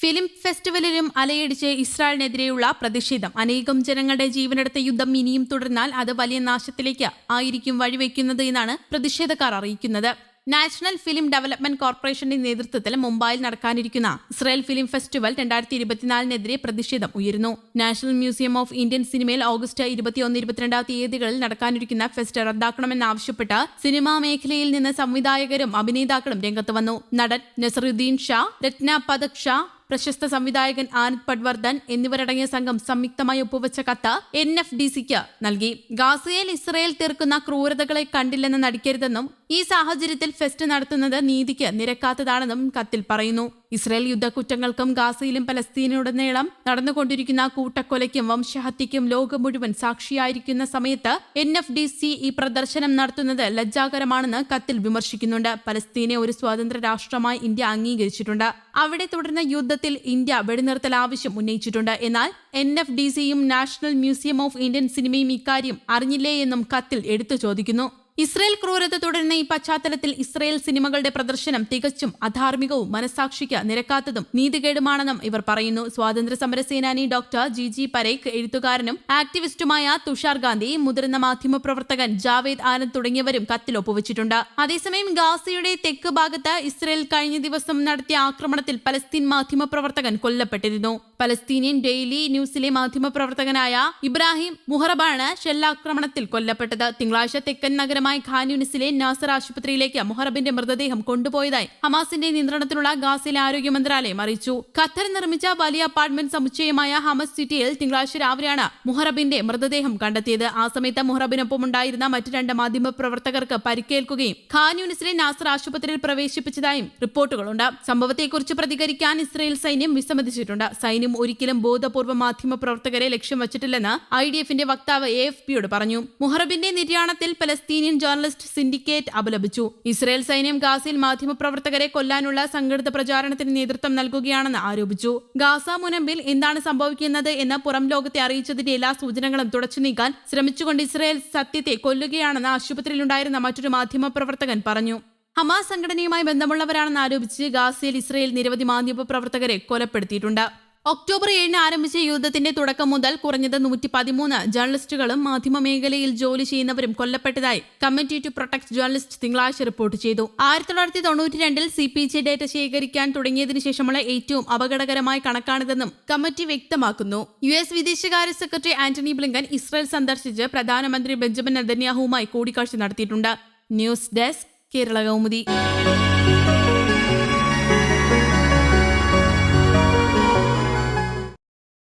Film ഫെസ്റ്റിവലിലും അലയടിച്ച് ഇസ്രായേലിനെതിരെയുള്ള പ്രതിഷേധം. അനേകം ജനങ്ങളുടെ ജീവനെടുത്ത യുദ്ധം ഇനിയും തുടർന്നാൽ അത് വലിയ നാശത്തിലേക്ക് ആയിരിക്കും വഴിവെക്കുന്നത് എന്നാണ് പ്രതിഷേധക്കാർ അറിയിക്കുന്നത്. നാഷണൽ ഫിലിം ഡെവലപ്മെന്റ് കോർപ്പറേഷന്റെ നേതൃത്വത്തിൽ മുംബൈയിൽ നടക്കാനിരിക്കുന്ന ഇസ്രായേൽ ഫിലിം ഫെസ്റ്റിവൽ രണ്ടായിരത്തി ഇരുപത്തിനാലിനെതിരെ പ്രതിഷേധം ഉയരുന്നു. നാഷണൽ മ്യൂസിയം ഓഫ് ഇന്ത്യൻ സിനിമയിൽ ഓഗസ്റ്റ് ഇരുപത്തിയൊന്ന് ഇരുപത്തിരണ്ടാം തീയതികളിൽ നടക്കാനിരിക്കുന്ന ഫെസ്റ്റ് റദ്ദാക്കണമെന്നാവശ്യപ്പെട്ട് സിനിമാ മേഖലയിൽ നിന്ന് സംവിധായകരും അഭിനേതാക്കളും രംഗത്ത് വന്നു. നടൻ നസറുദ്ദീൻ ഷാ രത്ന പതക് ഷാ പ്രശസ്ത സംവിധായകൻ ആനന്ദ് പട്വർദ്ധൻ എന്നിവരടങ്ങിയ സംഘം സംയുക്തമായി ഒപ്പുവെച്ച കത്ത് എൻ എഫ് ഡി സിക്ക് നൽകി. ഗാസയിൽ ഇസ്രയേൽ തീർക്കുന്ന ക്രൂരതകളെ കണ്ടില്ലെന്ന് നടിക്കരുതെന്നും ഈ സാഹചര്യത്തിൽ ഫെസ്റ്റ് നടത്തുന്നത് നീതിക്ക് നിരക്കാത്തതാണെന്നും കത്തിൽ പറയുന്നു. ഇസ്രയേൽ യുദ്ധക്കുറ്റങ്ങൾക്കും ഗാസയിലും പലസ്തീനുടനീളം നടന്നുകൊണ്ടിരിക്കുന്ന കൂട്ടക്കൊലയ്ക്കും വംശഹത്യയ്ക്കും ലോകം മുഴുവൻ സാക്ഷിയായിരിക്കുന്ന സമയത്ത് എൻ എഫ് ഡി സി ഈ പ്രദർശനം നടത്തുന്നത് ലജ്ജാകരമാണെന്ന് കത്തിൽ വിമർശിക്കുന്നുണ്ട്. പലസ്തീനെ ഒരു സ്വതന്ത്ര രാഷ്ട്രമായി ഇന്ത്യ അംഗീകരിച്ചിട്ടുണ്ട്. അവിടെ തുടർന്ന യുദ്ധത്തിൽ ഇന്ത്യ വെടിനിർത്തൽ ആവശ്യം ഉന്നയിച്ചിട്ടുണ്ട്. എന്നാൽ എൻ എഫ് ഡി സിയും നാഷണൽ മ്യൂസിയം ഓഫ് ഇന്ത്യൻ സിനിമയും ഇക്കാര്യം അറിഞ്ഞില്ലേ എന്നും കത്തിൽ എടുത്തു ചോദിക്കുന്നു. ഇസ്രയേൽ ക്രൂരത തുടരുന്ന ഈ പശ്ചാത്തലത്തിൽ ഇസ്രയേൽ സിനിമകളുടെ പ്രദർശനം തികച്ചും അധാർമികവും മനസാക്ഷിക്ക് നിരക്കാത്തതും നീതികേടുമാണെന്നും ഇവർ പറയുന്നു. സ്വാതന്ത്ര്യ സമര സേനാനി ഡോക്ടർ ജി ജി പരേഖ് എഴുത്തുകാരനും ആക്ടിവിസ്റ്റുമായ തുഷാർ ഗാന്ധി മുതിർന്ന മാധ്യമപ്രവർത്തകൻ ജാവേദ് ആനന്ദ് തുടങ്ങിയവരും കത്തിൽ ഒപ്പുവച്ചിട്ടുണ്ട്. അതേസമയം ഗാസയുടെ തെക്ക് ഭാഗത്ത് ഇസ്രയേൽ കഴിഞ്ഞ ദിവസം നടത്തിയ ആക്രമണത്തിൽ പലസ്തീൻ മാധ്യമപ്രവർത്തകൻ കൊല്ലപ്പെട്ടിരുന്നു. പലസ്തീനിയൻ ഡെയിലി ന്യൂസിലെ മാധ്യമപ്രവർത്തകനായ ഇബ്രാഹിം മുഹറബാണ് ഷെല്ലാക്രമണത്തിൽ കൊല്ലപ്പെട്ടത്. തിങ്കളാഴ്ച തെക്കൻ നഗരമായ ഖാൻ യൂണിസിലെ നാസർ ആശുപത്രിയിലേക്ക് മുഹറബിന്റെ മൃതദേഹം കൊണ്ടുപോയതായി ഹമാസിന്റെ നിയന്ത്രണത്തിലുള്ള ഗാസയിലെ ആരോഗ്യ മന്ത്രാലയം അറിയിച്ചു. ഖത്തർ നിർമ്മിച്ച വലിയ അപ്പാർട്ട്മെന്റ് സമുച്ചയമായ ഹമസ് സിറ്റിയിൽ തിങ്കളാഴ്ച രാവിലെയാണ് മുഹറബിന്റെ മൃതദേഹം കണ്ടെത്തിയത്. ആ സമയത്ത് മുഹറബിനൊപ്പം ഉണ്ടായിരുന്ന മറ്റു രണ്ട് മാധ്യമപ്രവർത്തകർക്ക് പരിക്കേൽക്കുകയും ഖാൻ യൂണിസിലെ നാസർ ആശുപത്രിയിൽ പ്രവേശിപ്പിച്ചതായും റിപ്പോർട്ടുകളുണ്ട്. സംഭവത്തെക്കുറിച്ച് പ്രതികരിക്കാൻ ഇസ്രയേൽ സൈന്യം വിസമ്മതിച്ചിട്ടുണ്ട്. സൈന്യം ഒരിക്കലും ബോധപൂർവ മാധ്യമപ്രവർത്തകരെ ലക്ഷ്യം വച്ചിട്ടില്ലെന്ന് ഐ ഡി എഫിന്റെ വക്താവ് എ എഫ് പിയോട് പറഞ്ഞു. മുഹറബിന്റെ നിര്യാണത്തിൽ പലസ്തീനിയൻ ജേർണലിസ്റ്റ് സിൻഡിക്കേറ്റ് അപലപിച്ചു. ഇസ്രയേൽ സൈന്യം ഗാസയിൽ മാധ്യമപ്രവർത്തകരെ കൊല്ലാനുള്ള സംഘടിത പ്രചാരണത്തിന് നേതൃത്വം നൽകുകയാണെന്ന് ആരോപിച്ചു. ഗാസ മുനമ്പിൽ എന്താണ് സംഭവിക്കുന്നത് എന്ന് പുറം ലോകത്തെ അറിയിച്ചതിന്റെ എല്ലാ സൂചനകളും തുടച്ചു നീക്കാൻ ശ്രമിച്ചുകൊണ്ട് ഇസ്രയേൽ സത്യത്തെ കൊല്ലുകയാണെന്ന് ആശുപത്രിയിലുണ്ടായിരുന്ന മറ്റൊരു മാധ്യമപ്രവർത്തകൻ പറഞ്ഞു. ഹമാസ് സംഘടനയുമായി ബന്ധമുള്ളവരാണെന്ന് ആരോപിച്ച് ഗാസയിൽ ഇസ്രയേൽ നിരവധി മാധ്യമപ്രവർത്തകരെ കൊലപ്പെടുത്തിയിട്ടുണ്ട്. ഒക്ടോബർ ഏഴിന് ആരംഭിച്ച യുദ്ധത്തിന്റെ തുടക്കം മുതൽ കുറഞ്ഞത് നൂറ്റി പതിമൂന്ന് ജേർണലിസ്റ്റുകളും മാധ്യമ മേഖലയിൽ ജോലി ചെയ്യുന്നവരും കൊല്ലപ്പെട്ടതായി കമ്മിറ്റി ടു പ്രൊട്ടക്ട് ജേർണലിസ്റ്റ് തിങ്കളാഴ്ച റിപ്പോർട്ട് ചെയ്തു. ആയിരത്തി തൊള്ളായിരത്തി തൊണ്ണൂറ്റി രണ്ടിൽ സി പി ഡേറ്റ ശേഖരിക്കാൻ തുടങ്ങിയതിനു ശേഷമുള്ള ഏറ്റവും അപകടകരമായ കണക്കാണിതെന്നും കമ്മിറ്റി വ്യക്തമാക്കുന്നു. യു എസ് വിദേശകാര്യ സെക്രട്ടറി ആന്റണി ബ്ലിങ്കൻ ഇസ്രായേൽ സന്ദർശിച്ച് പ്രധാനമന്ത്രി ബെഞ്ചമിൻ നെതന്യാഹുവുമായി കൂടിക്കാഴ്ച നടത്തിയിട്ടുണ്ട്. News desk Kerala Kaumudi.